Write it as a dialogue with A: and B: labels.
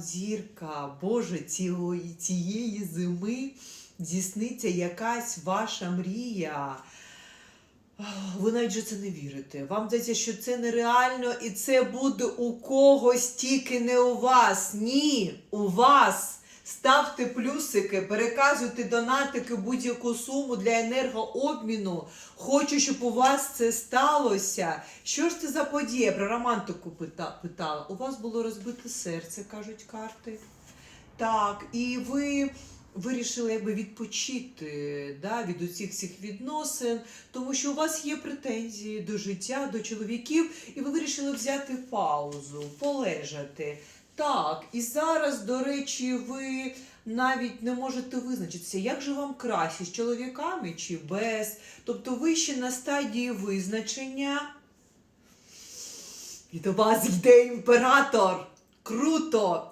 A: Зірка, Боже, цієї, цієї зими здійсниться якась ваша мрія. Ви навіть це не вірите. Вам здається, що це нереально і це буде у когось, тільки не у вас. Ні, у вас. Ставте плюсики, переказуйте донатики будь-яку суму для енергообміну. Хочу, щоб у вас це сталося. Що ж це за подія? Про романтику питала. У вас було розбите серце, кажуть карти. Так, і ви вирішили якби відпочити да, від усіх цих відносин, тому що у вас є претензії до життя, до чоловіків, і ви вирішили взяти паузу, полежати. Так, і зараз, до речі, ви навіть не можете визначитися, як же вам краще з чоловіками чи без. Тобто ви ще на стадії визначення. І до вас йде імператор. Круто!